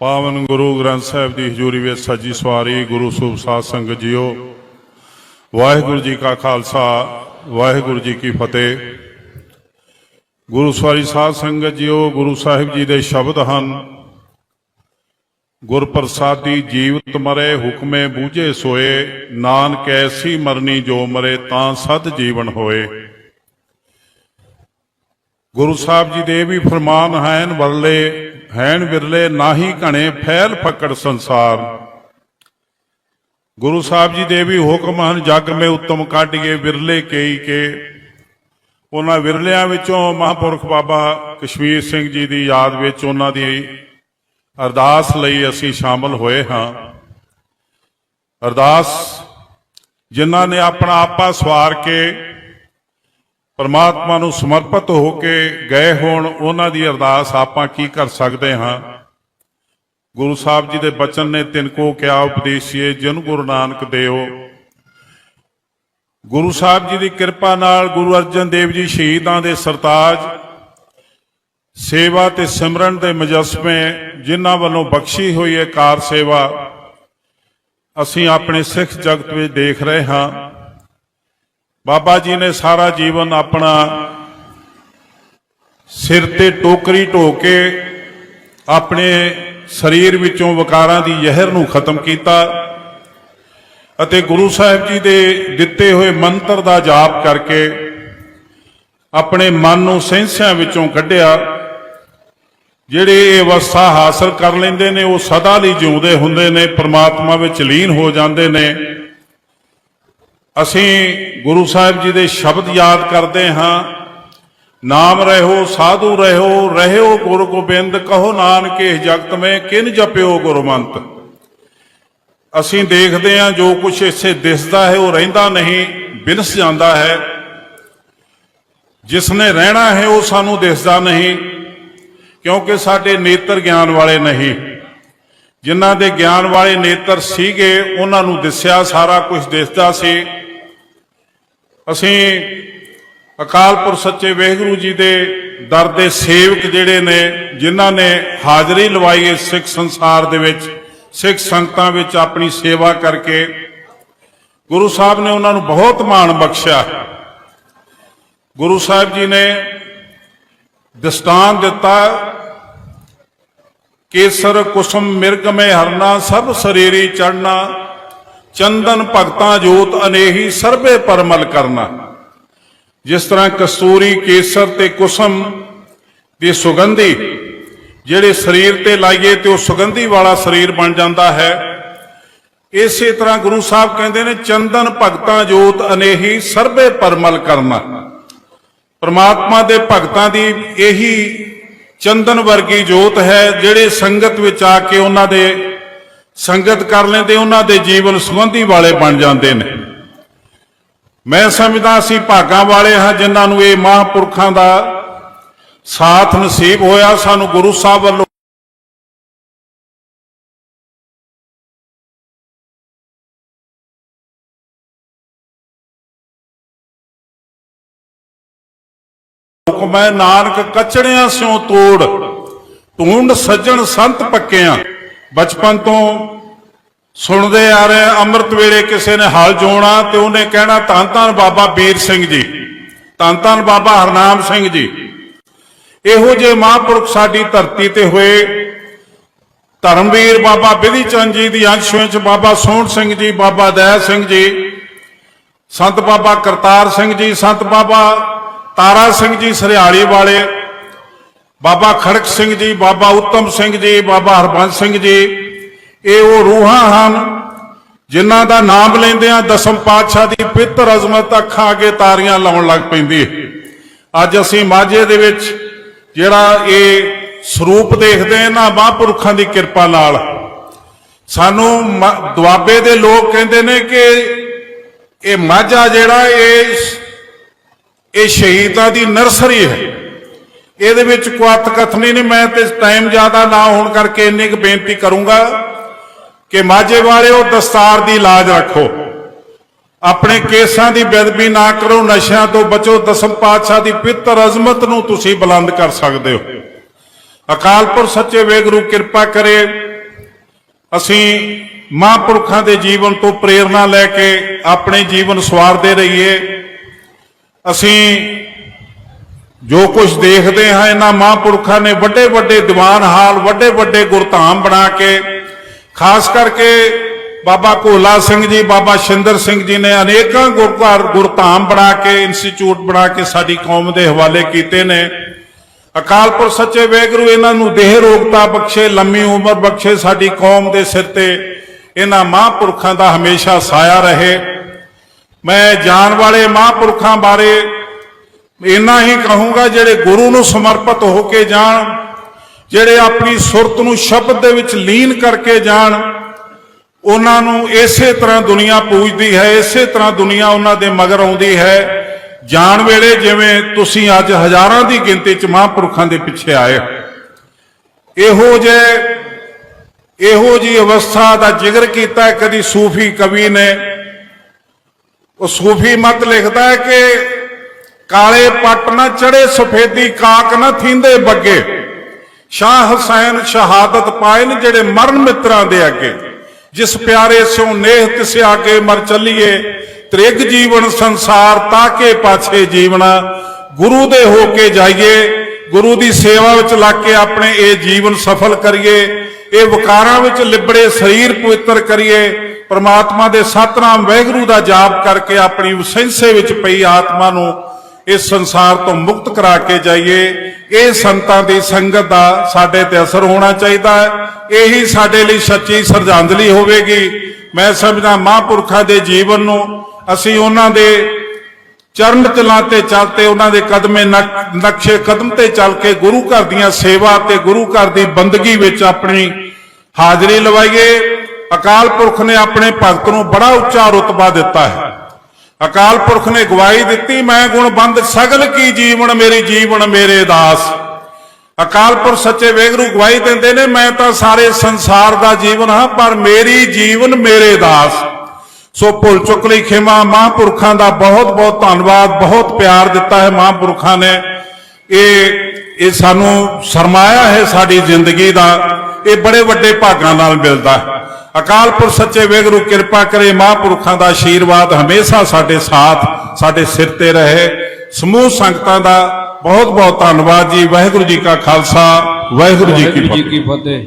ਪਾਵਨ ਗੁਰੂ ਗ੍ਰੰਥ ਸਾਹਿਬ ਦੀ ਹਜ਼ੂਰੀ ਵਿੱਚ ਸੱਜੀ ਸਵਾਰੀ ਗੁਰੂ ਸੂਬ ਸਾਧ ਸੰਗਤ ਜੀਓ। ਵਾਹਿਗੁਰੂ ਜੀ ਕਾ ਖਾਲਸਾ, ਵਾਹਿਗੁਰੂ ਜੀ ਕੀ ਫਤਿਹ। ਗੁਰੂ ਸਵਾਰੀ ਸਾਧ ਸੰਗਤ ਜੀਓ, ਗੁਰੂ ਸਾਹਿਬ ਜੀ ਦੇ ਸ਼ਬਦ ਹਨ, ਗੁਰ ਪ੍ਰਸਾਦੀ ਜੀਵਤ ਮਰੇ ਹੁਕਮੇ ਬੂਝੇ ਸੋਏ, ਨਾਨਕ ਐਸੀ ਮਰਨੀ ਜੋ ਮਰੇ ਤਾਂ ਸਦ ਜੀਵਨ ਹੋਏ। ਗੁਰੂ ਸਾਹਿਬ ਜੀ ਦੇ ਵੀ ਫਰਮਾਨ ਹਨ, ਵਰਲੇ ਹੈਣ ਵਿਰਲੇ ਨਾਹੀ ਘਣੇ ਫੈਲ ਫਕੜ ਸੰਸਾਰ। ਗੁਰੂ ਸਾਹਿਬ ਜੀ ਦੇ ਵੀ ਹੁਕਮ ਹਨ, ਜਗ ਮੇ ਉੱਤਮ ਕਾਢੀਏ ਵਿਰਲੇ ਕਈ ਕੇ। ਉਹਨਾਂ ਵਿਰਲਿਆਂ ਵਿੱਚੋਂ ਮਹਾਂਪੁਰਖ ਬਾਬਾ ਕਸ਼ਮੀਰ ਸਿੰਘ ਜੀ ਦੀ ਯਾਦ ਵਿੱਚ ਉਹਨਾਂ ਦੀ ਅਰਦਾਸ ਲਈ ਅਸੀਂ ਸ਼ਾਮਲ ਹੋਏ ਹਾਂ। ਅਰਦਾਸ, ਜਿਨ੍ਹਾਂ ਨੇ ਆਪਣਾ ਆਪਾ ਸਵਾਰ ਕੇ ਪਰਮਾਤਮਾ ਨੂੰ ਸਮਰਪਿਤ ਹੋ ਕੇ ਗਏ ਹੋਣ ਉਹਨਾਂ ਦੀ ਅਰਦਾਸ ਆਪਾਂ ਕੀ ਕਰ ਸਕਦੇ ਹਾਂ? ਗੁਰੂ ਸਾਹਿਬ ਜੀ ਦੇ ਬਚਨ ਨੇ ਤਿਨ ਕੋ ਕਿਆ ਉਪਦੇਸ਼ੀਏ ਜਿਨ ਗੁਰੂ ਨਾਨਕ ਦੇਓ ਗੁਰੂ ਸਾਹਿਬ ਜੀ ਦੀ ਕਿਰਪਾ ਨਾਲ ਗੁਰੂ ਅਰਜਨ ਦੇਵ ਜੀ ਸ਼ਹੀਦਾਂ ਦੇ ਸਰਤਾਜ, ਸੇਵਾ ਤੇ ਸਿਮਰਨ ਦੇ ਮਜਸਮੇ ਜਿਨ੍ਹਾਂ ਵੱਲੋਂ ਬਖਸ਼ੀ ਹੋਈ ਹੈ ਕਾਰ ਸੇਵਾ, ਅਸੀਂ ਆਪਣੇ ਸਿੱਖ ਜਗਤ ਵਿੱਚ ਦੇਖ ਰਹੇ ਹਾਂ। ਬਾਬਾ ਜੀ ਨੇ ਸਾਰਾ ਜੀਵਨ ਆਪਣਾ ਸਿਰ ਤੇ ਟੋਕਰੀ ਢੋ ਕੇ ਆਪਣੇ ਸਰੀਰ ਵਿੱਚੋਂ ਵਿਕਾਰਾਂ ਦੀ ਜ਼ਹਿਰ ਨੂੰ ਖਤਮ ਕੀਤਾ ਅਤੇ ਗੁਰੂ ਸਾਹਿਬ ਜੀ ਦੇ ਦਿੱਤੇ ਹੋਏ ਮੰਤਰ ਦਾ ਜਾਪ ਕਰਕੇ ਆਪਣੇ ਮਨ ਨੂੰ ਸੈਂਸਿਆਂ ਵਿੱਚੋਂ ਕੱਢਿਆ। ਜਿਹੜੇ ਇਹ ਅਵਸਥਾ ਹਾਸਲ ਕਰ ਲੈਂਦੇ ਨੇ, ਉਹ ਸਦਾ ਲਈ ਜਿਉਂਦੇ ਹੁੰਦੇ ਨੇ, ਪ੍ਰਮਾਤਮਾ ਵਿੱਚ ਲੀਨ ਹੋ ਜਾਂਦੇ ਨੇ। ਅਸੀਂ ਗੁਰੂ ਸਾਹਿਬ ਜੀ ਦੇ ਸ਼ਬਦ ਯਾਦ ਕਰਦੇ ਹਾਂ। ਨਾਮ ਰਹਿਓ ਸਾਧੂ ਰਹਿਓ ਰਹਿਓ ਗੁਰ ਗੋਬਿੰਦ, ਕਹੋ ਨਾਨਕ ਇਹ ਜਗਤ ਮੈਂ, ਕਿਨ ਜਪਿਓ ਗੁਰਮੰਤ। ਅਸੀਂ ਦੇਖਦੇ ਹਾਂ ਜੋ ਕੁਝ ਇਸੇ ਦਿਸਦਾ ਹੈ, ਉਹ ਰਹਿੰਦਾ ਨਹੀਂ, ਬਿਨਸ ਜਾਂਦਾ ਹੈ। ਜਿਸ ਨੇ ਰਹਿਣਾ ਹੈ, ਉਹ ਸਾਨੂੰ ਦਿਸਦਾ ਨਹੀਂ, ਕਿਉਂਕਿ ਸਾਡੇ ਨੇਤਰ ਗਿਆਨ ਵਾਲੇ ਨਹੀਂ। ਜਿਨ੍ਹਾਂ ਦੇ ਗਿਆਨ ਵਾਲੇ ਨੇਤਰ ਸੀਗੇ, ਉਹਨਾਂ ਨੂੰ ਦਿਸਿਆ, ਸਾਰਾ ਕੁਝ ਦਿਸਦਾ ਸੀ। ਅਸੀਂ ਅਕਾਲ ਪੁਰਖ ਸੱਚੇ ਵਾਹਿਗੁਰੂ ਜੀ ਦੇ ਦਰ ਦੇ ਸੇਵਕ ਜਿਹੜੇ ਨੇ, ਜਿਨ੍ਹਾਂ ਨੇ ਹਾਜ਼ਰੀ ਲਵਾਈ ਇਸ ਸਿੱਖ ਸੰਸਾਰ ਦੇ ਵਿੱਚ, ਸਿੱਖ ਸੰਗਤਾਂ ਵਿੱਚ ਆਪਣੀ ਸੇਵਾ ਕਰਕੇ, ਗੁਰੂ ਸਾਹਿਬ ਨੇ ਉਹਨਾਂ ਨੂੰ ਬਹੁਤ ਮਾਣ ਬਖਸ਼ਿਆ। ਗੁਰੂ ਸਾਹਿਬ ਜੀ ਨੇ ਦਸਤਾਨ ਦਿੱਤਾ, ਕੇਸਰ, ਕੁਸਮ ਮਿਰਗ ਮੇ ਹਰਨਾ, ਸਭ ਸਰੀਰੀ ਚੜਨਾ ਚੰਦਨ ਭਗਤਾਂ ਜੋਤ ਅਨੇਹੀ ਸਰਬੇ ਪਰਮਲ ਕਰਨਾ। ਜਿਸ ਤਰ੍ਹਾਂ ਕਸਤੂਰੀ ਕੇਸਰ ਤੇ ਕੁਸਮ ਦੀ ਸੁਗੰਧੀ, ਜਿਹੜੇ ਸਰੀਰ ਤੇ ਲਾਈਏ ਤੇ ਉਹ ਸੁਗੰਧੀ ਵਾਲਾ ਸਰੀਰ ਬਣ ਜਾਂਦਾ ਹੈ। ਇਸੇ ਤਰ੍ਹਾਂ ਗੁਰੂ ਸਾਹਿਬ ਕਹਿੰਦੇ ਨੇ, ਚੰਦਨ ਭਗਤਾਂ ਜੋਤ ਅਨੇਹੀ ਸਰਬੇ ਪਰਮਲ ਕਰਨਾ। ਪਰਮਾਤਮਾ ਦੇ ਭਗਤਾਂ ਦੀ ਇਹੀ ਚੰਦਨ ਵਰਗੀ ਜੋਤ ਹੈ, ਜਿਹੜੇ ਸੰਗਤ ਵਿੱਚ ਆ ਕੇ ਉਹਨਾਂ ਦੇ ਸੰਗਤ ਕਰ ਲੈਂਦੇ, ਉਹਨਾਂ ਦੇ ਜੀਵਨ ਸੁਗੰਧੀ ਵਾਲੇ ਬਣ ਜਾਂਦੇ ਨੇ। ਮੈਂ ਸਮਝਦਾ ਅਸੀਂ ਭਾਗਾਂ ਵਾਲੇ ਹਾਂ, ਜਿਨ੍ਹਾਂ ਨੂੰ ਇਹ ਮਹਾਂਪੁਰਖਾਂ ਦਾ ਸਾਥ ਨਸੀਬ ਹੋਇਆ। ਸਾਨੂੰ ਗੁਰੂ ਸਾਹਿਬ ਵੱਲੋਂ ਹੁਕਮ ਨਾਨਕ ਕਚੜਿਆਂ ਸਿਓ ਤੋੜ, ਢੂੰਡ ਸੱਜਣ ਸੰਤ ਪੱਕਿਆਂ। ਬਚਪਨ ਤੋਂ ਸੁਣਦੇ ਆ ਰਹੇ ਅੰਮ੍ਰਿਤ ਵੇਲੇ ਕਿਸੇ ਨੇ ਹਲ ਜੋਣਾ ਤੇ ਉਹਨੇ ਕਹਿਣਾ, ਧੰਨ ਧੰਨ ਬਾਬਾ ਵੀਰ ਸਿੰਘ ਜੀ, ਧੰਨ ਧੰਨ ਬਾਬਾ ਹਰਨਾਮ ਸਿੰਘ ਜੀ। ਇਹੋ ਜਿਹੇ ਮਹਾਂਪੁਰਖ ਸਾਡੀ ਧਰਤੀ ਤੇ ਹੋਏ ਧਰਮਵੀਰ ਬਾਬਾ ਬਿਧੀ ਚੰਦ ਜੀ ਦੀ ਅੰਸ਼ ਵਿੱਚ ਬਾਬਾ ਸੋਹਣ ਸਿੰਘ ਜੀ, ਬਾਬਾ ਦਇਆ ਸਿੰਘ ਜੀ, ਸੰਤ ਬਾਬਾ ਕਰਤਾਰ ਸਿੰਘ ਜੀ, ਸੰਤ ਬਾਬਾ ਤਾਰਾ ਸਿੰਘ ਜੀ, ਸਰਿਆਲੀ ਵਾਲੇ ਬਾਬਾ ਖੜਕ ਸਿੰਘ ਜੀ, ਬਾਬਾ ਉੱਤਮ ਸਿੰਘ ਜੀ, ਬਾਬਾ ਹਰਬੰਸ ਸਿੰਘ ਜੀ, ਇਹ ਉਹ ਰੂਹਾਂ ਹਨ ਜਿਨ੍ਹਾਂ ਦਾ ਨਾਮ ਲੈਂਦਿਆਂ ਦਸਮ ਪਾਤਸ਼ਾਹ ਦੀ ਪਿੱਤਰ ਅਜ਼ਮਤ ਅੱਖਾਂ ਅੱਗੇ ਤਾਰੀਆਂ ਲਾਉਣ ਲੱਗ ਪੈਂਦੀ ਹੈ। ਅੱਜ ਅਸੀਂ ਮਾਝੇ ਦੇ ਵਿੱਚ ਜਿਹੜਾ ਇਹ ਸਰੂਪ ਦੇਖਦੇ ਹਾਂ ਨਾ ਮਹਾਂਪੁਰਖਾਂ ਦੀ ਕਿਰਪਾ ਨਾਲ। ਸਾਨੂੰ ਮ- ਦੁਆਬੇ ਦੇ ਲੋਕ ਕਹਿੰਦੇ ਨੇ ਕਿ ਇਹ ਮਾਝਾ ਜਿਹੜਾ ਇਹ ਇਹ ਸ਼ਹੀਦਾਂ ਦੀ ਨਰਸਰੀ ਹੈ। ਇਹਦੇ ਵਿੱਚ ਕੁਆਤ ਕਥਨੀ ਨਹੀਂ, ਮੈਂ ਤੇ ਟਾਈਮ ਜ਼ਿਆਦਾ ਨਾ ਹੋਣ ਕਰਕੇ ਇੰਨੀ ਕੁ ਬੇਨਤੀ ਕਰੂੰਗਾ ਕਿ ਮਾਝੇ ਵਾਲਿਓ ਦਸਤਾਰ ਦੀ ਲਾਜ ਰੱਖੋ। ਆਪਣੇ ਕੇਸਾਂ ਦੀ ਬੇਦਬੀ ਨਾ ਕਰੋ, ਨਸ਼ਿਆਂ ਤੋਂ ਬਚੋ, ਦਸਮ ਪਾਤਸ਼ਾਹ ਦੀ ਪਿੱਤਰ ਅਜ਼ਮਤ ਨੂੰ ਤੁਸੀਂ ਬੁਲੰਦ ਕਰ ਸਕਦੇ ਹੋ। ਅਕਾਲ ਪੁਰਖ ਸੱਚੇ ਵੇਗਰੂ ਕਿਰਪਾ ਕਰੇ, ਅਸੀਂ ਮਹਾਂਪੁਰਖਾਂ ਦੇ ਜੀਵਨ ਤੋਂ ਪ੍ਰੇਰਣਾ ਲੈ ਕੇ ਆਪਣੇ ਜੀਵਨ ਸਵਾਰਦੇ ਰਹੀਏ। ਅਸੀਂ ਜੋ ਕੁਝ ਦੇਖਦੇ ਹਾਂ, ਇਹਨਾਂ ਮਹਾਂਪੁਰਖਾਂ ਨੇ ਵੱਡੇ ਵੱਡੇ ਦੀਵਾਨ ਹਾਲ ਵੱਡੇ ਵੱਡੇ ਗੁਰਧਾਮ ਬਣਾ ਕੇ, ਖਾਸ ਕਰਕੇ ਬਾਬਾ ਕੋਲਾ ਸਿੰਘ ਜੀ, ਬਾਬਾ ਸ਼ਿੰਦਰ ਸਿੰਘ ਜੀ ਨੇ ਅਨੇਕਾਂ ਗੁਰਘਰ ਗੁਰਧਾਮ ਬਣਾ ਕੇ ਇੰਸਟੀਚਿਊਟ ਬਣਾ ਕੇ ਸਾਡੀ ਕੌਮ ਦੇ ਹਵਾਲੇ ਕੀਤੇ ਨੇ। ਅਕਾਲ ਪੁਰਖ ਸੱਚੇ ਵੈਗਰੂ, ਇਹਨਾਂ ਨੂੰ ਦੇਹ ਰੋਗਤਾ ਬਖਸ਼ੇ, ਲੰਮੀ ਉਮਰ ਬਖਸ਼ੇ ਸਾਡੀ ਕੌਮ ਦੇ ਸਿਰ ਤੇ ਇਹਨਾਂ ਮਹਾਂਪੁਰਖਾਂ ਦਾ ਹਮੇਸ਼ਾ ਸਾਇਆ ਰਹੇ। ਮੈਂ ਜਾਣ ਵਾਲੇ ਮਹਾਂਪੁਰਖਾਂ ਬਾਰੇ ਇੰਨਾ ਹੀ ਕਹੂੰਗਾ ਜਿਹੜੇ ਗੁਰੂ ਨੂੰ ਸਮਰਪਿਤ ਹੋ ਕੇ ਜਾਣ, ਜਿਹੜੇ ਆਪਣੀ ਸੁਰਤ ਨੂੰ ਸ਼ਬਦ ਦੇ ਵਿੱਚ ਲੀਨ ਕਰਕੇ ਜਾਣ, ਉਹਨਾਂ ਨੂੰ ਇਸੇ ਤਰ੍ਹਾਂ ਦੁਨੀਆ ਪੂਜਦੀ ਹੈ, ਇਸੇ ਤਰ੍ਹਾਂ ਦੁਨੀਆ ਉਹਨਾਂ ਦੇ ਮਗਰ ਆਉਂਦੀ ਹੈ। ਜਾਣ ਵੇਲੇ ਜਿਵੇਂ ਤੁਸੀਂ ਅੱਜ ਹਜ਼ਾਰਾਂ ਦੀ ਗਿਣਤੀ 'ਚ ਮਹਾਂਪੁਰਖਾਂ ਦੇ ਪਿੱਛੇ ਆਏ ਇਹੋ ਜੇ ਇਹੋ ਜੀ ਅਵਸਥਾ ਦਾ ਜ਼ਿਕਰ ਕੀਤਾ ਕਦੀ ਸੂਫੀ ਕਵੀ ਨੇ। ਉਹ ਸੂਫੀ ਮਤ ਲਿਖਦਾ ਹੈ ਕਿ ਕਾਲੇ ਪੱਟ ਨਾ ਚੜੇ, ਸਫੇਦੀ ਕਾਕ ਨਾ ਥੀਂਦੇ ਬੱਗੇ। ਸ਼ਾਹ ਹੁਸੈਨ ਸ਼ਹਾਦਤ ਪਾਏ ਨੇ ਜਿਹੜੇ ਮਰਨ ਮਿੱਤਰਾਂ ਦੇ ਅੱਗੇ। ਜਿਸ ਪਿਆਰੇ ਸਿਉ ਨੇਹ ਤਿਸ ਆਗੇ ਮਰ ਚੱਲੀਏ, ਤ੍ਰਿਗ ਜੀਵਨ ਸੰਸਾਰ ਤਾਕੇ ਪਾਛੇ ਜੀਵਣਾ। ਗੁਰੂ ਦੇ ਹੋ ਕੇ ਜਾਈਏ, ਗੁਰੂ ਦੀ ਸੇਵਾ ਵਿੱਚ ਲੱਗ ਕੇ ਆਪਣੇ ਇਹ ਜੀਵਨ ਸਫਲ ਕਰੀਏ। ਇਹ ਵਿਕਾਰਾਂ ਵਿੱਚ ਲਿਬੜੇ ਸਰੀਰ ਪਵਿੱਤਰ ਕਰੀਏ। ਪ੍ਰਮਾਤਮਾ ਦੇ ਸਤਨਾਮ ਵਾਹਿਗੁਰੂ ਦਾ ਜਾਪ ਕਰਕੇ ਆਪਣੀ ਵਸੈਂਸੇ ਵਿੱਚ ਪਈ ਆਤਮਾ ਨੂੰ ਇਸ ਸੰਸਾਰ ਤੋਂ ਮੁਕਤ ਕਰਾ ਕੇ ਜਾਈਏ। ਇਹ ਸੰਤਾਂ ਦੀ ਸੰਗਤ ਦਾ ਸਾਡੇ ਤੇ ਅਸਰ ਹੋਣਾ ਚਾਹੀਦਾ ਹੈ। ਇਹੀ ਸਾਡੇ ਲਈ ਸੱਚੀ ਸਰਜਾਂਜਲੀ ਹੋਵੇਗੀ। ਮੈਂ ਸਮਝਦਾ ਮਹਾਂਪੁਰਖਾਂ ਦੇ ਜੀਵਨ ਨੂੰ ਅਸੀਂ ਉਹਨਾਂ ਦੇ ਚਰਨ ਚਲਾਂ ਤੇ ਚੱਲ ਤੇ ਉਹਨਾਂ ਦੇ ਕਦਮੇ ਨਕ- ਨਕਸ਼ੇ ਕਦਮ ਤੇ ਚੱਲ ਕੇ ਗੁਰੂ ਘਰ ਦੀਆਂ ਸੇਵਾ ਤੇ ਗੁਰੂ ਘਰ ਦੀ ਬੰਦਗੀ ਵਿੱਚ ਆਪਣੀ ਹਾਜ਼ਰੀ ਲਵਾਈਏ। ਅਕਾਲ ਪੁਰਖ ਨੇ ਆਪਣੇ ਭਗਤ ਨੂੰ ਬੜਾ ਉੱਚਾ ਰੁਤਬਾ ਦਿੱਤਾ ਹੈ। ਅਕਾਲ ਪੁਰਖ ਨੇ ਗਵਾਹੀ ਦਿੱਤੀ, ਮੈਂ ਗੁਣ ਬੰਦ ਸਗਲ ਕੀ ਜੀਵਨ ਮੇਰੀ, ਜੀਵਨ ਮੇਰੇ ਦਾਸ। ਅਕਾਲ ਪੁਰਖ ਸੱਚੇ ਵੇਗਰੂ ਗਵਾਹੀ ਦਿੰਦੇ ਨੇ, ਮੈਂ ਤਾਂ ਸਾਰੇ ਸੰਸਾਰ ਦਾ ਜੀਵਨ ਹਾਂ, ਪਰ ਮੇਰੀ ਜੀਵਨ ਮੇਰੇ ਦਾਸ। ਸੋ ਭੁੱਲ ਚੁੱਕ ਲਈ ਖਿਮਾ, ਮਹਾਂਪੁਰਖਾਂ ਦਾ ਬਹੁਤ ਬਹੁਤ ਧੰਨਵਾਦ, ਬਹੁਤ ਪਿਆਰ ਦਿੱਤਾ ਹੈ ਮਹਾਂਪੁਰਖਾਂ ਨੇ। ਇਹ ਇਹ ਸਾਨੂੰ ਸਰਮਾਇਆ ਹੈ ਸਾਡੀ ਜ਼ਿੰਦਗੀ ਦਾ, ਇਹ ਬੜੇ ਵੱਡੇ ਭਾਗਾਂ ਨਾਲ ਮਿਲਦਾ ਹੈ। ਅਕਾਲ ਪੁਰਖ ਸੱਚੇ ਵੇਗਰੂ ਕਿਰਪਾ ਕਰੇ ਮਹਾਂਪੁਰਖਾਂ ਦਾ ਆਸ਼ੀਰਵਾਦ ਹਮੇਸ਼ਾ ਸਾਡੇ ਸਾਥ ਸਾਡੇ ਸਿਰ ਤੇ ਰਹੇ। ਸਮੂਹ ਸੰਗਤਾਂ ਦਾ ਬਹੁਤ ਬਹੁਤ ਧੰਨਵਾਦ ਜੀ। ਵਾਹਿਗੁਰੂ ਜੀ ਕਾ ਖਾਲਸਾ ਵਾਹਿਗੁਰੂ ਜੀ ਕੀ ਫਤਿਹ।